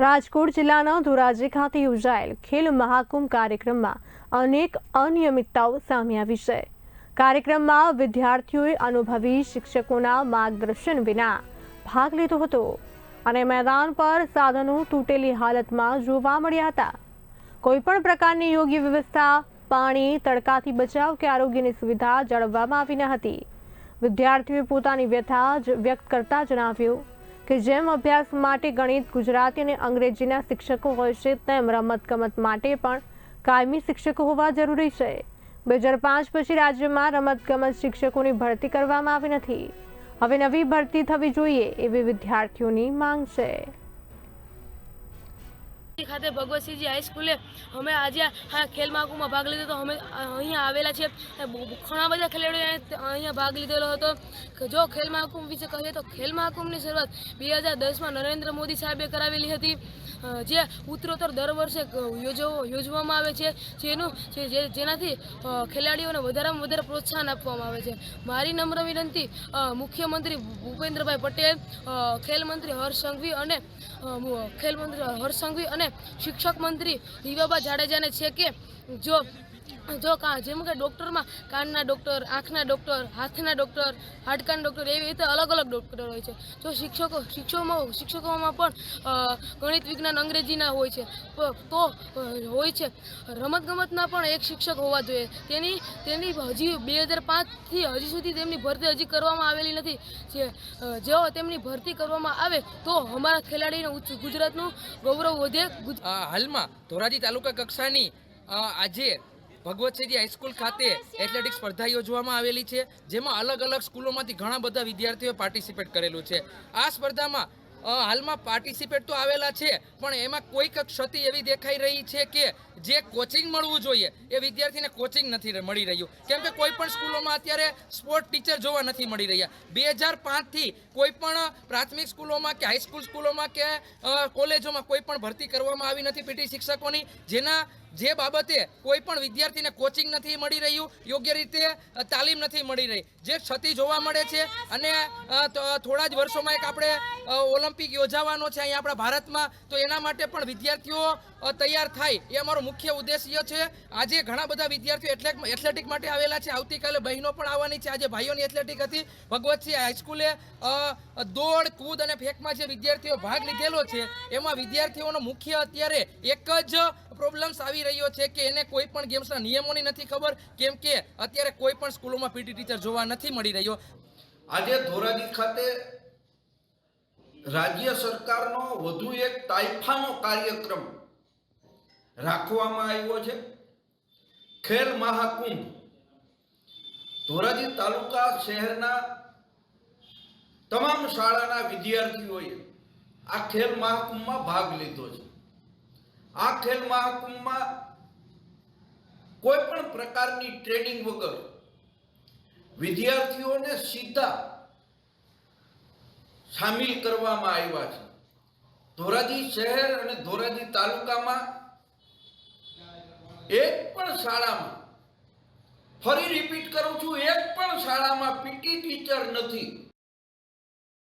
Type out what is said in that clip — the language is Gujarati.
રાજકોટ જિલ્લાના ધોરાજી ખાતે યોજાયેલ ખેલ મહાકુંભ કાર્યક્રમમાં અનેક અનિયમિતતાઓ સામે આવી છે. કાર્યક્રમમાં વિદ્યાર્થીઓએ અનુભવી શિક્ષકોના માર્ગદર્શન વિના ભાગ લીધો હતો અને મેદાન પર સાધનો તૂટેલી હાલતમાં જોવા મળ્યા હતા. કોઈપણ પ્રકારની યોગ્ય વ્યવસ્થા, પાણી, તડકાથી બચાવ કે આરોગ્યની સુવિધા જાળવવામાં આવી ન હતી. વિદ્યાર્થીઓએ પોતાની વ્યથા વ્યક્ત કરતા જણાવ્યું કે જેમ અભ્યાસ માટે ગણિત, ગુજરાતી અને અંગ્રેજીના શિક્ષકો હોય છે, તેમ રમતગમત માટે પણ કાયમી શિક્ષકો હોવા જરૂરી છે. બે હજાર પાંચ પછી રાજ્યમાં રમતગમત શિક્ષકોની ભરતી કરવામાં આવી નથી. હવે નવી ભરતી થવી જોઈએ એવી વિદ્યાર્થીઓની માંગ છે. ખાતે ભગવતસિંહજી હાઈસ્કૂલે અમે આજે આ ખેલ મહાકુંભમાં ભાગ લીધો તો અમે અહીંયા આવેલા છે ઘણા બધા ખેલાડીઓએ અહીંયા ભાગ લીધેલો હતો. જો ખેલ મહાકુંભ વિશે કહીએ તો ખેલ મહાકુંભની શરૂઆત બે હજાર દસમાં નરેન્દ્ર મોદી સાહેબે કરાવેલી હતી. જે ઉત્તરોત્તર દર વર્ષે યોજવો, યોજવામાં આવે છે. જેનું, જે- જેનાથી ખેલાડીઓને વધારેમાં વધારે પ્રોત્સાહન આપવામાં આવે છે. મારી નમ્ર વિનંતી મુખ્યમંત્રી ભૂપેન્દ્રભાઈ પટેલ ખેલ મંત્રી હર્ષ સંઘવી અને ખેલ મંત્રી હર્ષ સંઘવી અને શિક્ષક મંત્રી દિવાબા જાડેજાને છે કે જો જો કા જેમ કે ડૉક્ટરમાં કાનના ડૉક્ટર આંખના ડૉક્ટર હાથના ડૉક્ટર હાડકાના ડૉક્ટર એવી રીતે અલગ અલગ ડૉક્ટર હોય છે. જો શિક્ષકો શિક્ષકોમાં શિક્ષકોમાં પણ ગણિત વિજ્ઞાન અંગ્રેજીના હોય છે. તો હોય છે. રમતગમતના પણ એક શિક્ષક હોવા જોઈએ. તેની તેની હજી બે હજાર પાંચથી હજી સુધી તેમની ભરતી હજી કરવામાં આવેલી નથી. જે જેઓ તેમની ભરતી કરવામાં આવે તો અમારા ખેલાડીનું ઉચ્ચ ગુજરાતનું ગૌરવ વધે. હાલમાં ધોરાજી તાલુકા કક્ષાની અ, આજે ભગવતસિંહજી હાઈસ્કૂલ ખાતે એથ્લેટિક સ્પર્ધા યોજવામાં આવેલી છે, જેમાં અલગ અલગ સ્કૂલોમાંથી ઘણા બધા વિદ્યાર્થીઓએ પાર્ટિસિપેટ કરેલું છે. આ સ્પર્ધામાં હાલમાં પાર્ટિસિપેટ તો આવેલા છે, પણ એમાં કોઈક ક્ષતિ એવી દેખાઈ રહી છે કે જે કોચિંગ મળવું જોઈએ. એ વિદ્યાર્થીને કોચિંગ નથી મળી રહ્યું. કેમ કે કોઈ પણ સ્કૂલોમાં અત્યારે સ્પોર્ટ ટીચર જોવા નથી મળી રહ્યા. બે હજાર પાંચથી કોઈ પણ પ્રાથમિક સ્કૂલોમાં કે હાઈસ્કૂલ સ્કૂલોમાં કે કોલેજોમાં કોઈ પણ ભરતી કરવામાં આવી નથી પીટી શિક્ષકોની. જેના, જે બાબતે કોઈ પણ વિદ્યાર્થીને કોચિંગ નથી મળી રહ્યું, યોગ્ય રીતે તાલીમ નથી મળી રહી. જે ક્ષતિ જોવા મળે છે અને થોડા જ વર્ષોમાં એક આપણે ઓલિમ્પિક યોજાવાનો છે અહીંયા આપણા ભારતમાં. તો એના માટે પણ વિદ્યાર્થીઓ તૈયાર થાય. એ અમારો મુખ્ય ઉદ્દેશ્ય છે. આજે ઘણા બધા વિદ્યાર્થીઓ એટલે એથ્લેટિક માટે આવેલા છે. આવતીકાલે બહેનો પણ આવવાની છે. આજે ભાઈઓની એથ્લેટિક હતી. ભગવતસિંહ હાઈસ્કૂલે દોડ, કૂદ અને ફેંકમાં જે વિદ્યાર્થીઓ ભાગ લીધેલો છે, એમાં વિદ્યાર્થીઓનો મુખ્ય અત્યારે એક જ પ્રોબ્લેમ્સ આવી રહ્યો છે કે એને કોઈ પણ ગેમ્સના નિયમોની નથી ખબર, કેમ કે અત્યારે કોઈ પણ સ્કૂલોમાં પીટી ટીચર જોવા નથી મળી રહ્યો. આજે ધોરાજી ખાતે રાજ્ય સરકારનો વધુ એક તાઇફાનો કાર્યક્રમ રાખવામાં આવ્યો છે. ખેલ મહાકુંભ, ધોરાજી તાલુકા શહેરના તમામ શાળાના વિદ્યાર્થીઓએ આ ખેલ મહાકુંભમાં ભાગ લીધો છે. આ ખેલ મહાકુંભમાં કોઈ પણ પ્રકારની ટ્રેનિંગ વગર વિદ્યાર્થીઓને સીધા સામેલ કરવામાં આવ્યા છે. ધોરાજી શહેર અને ધોરાજી તાલુકામાં એક પણ શાળામાં, ફરી રિપીટ કરું છું, એક પણ શાળામાં પીટી ટીચર નથી.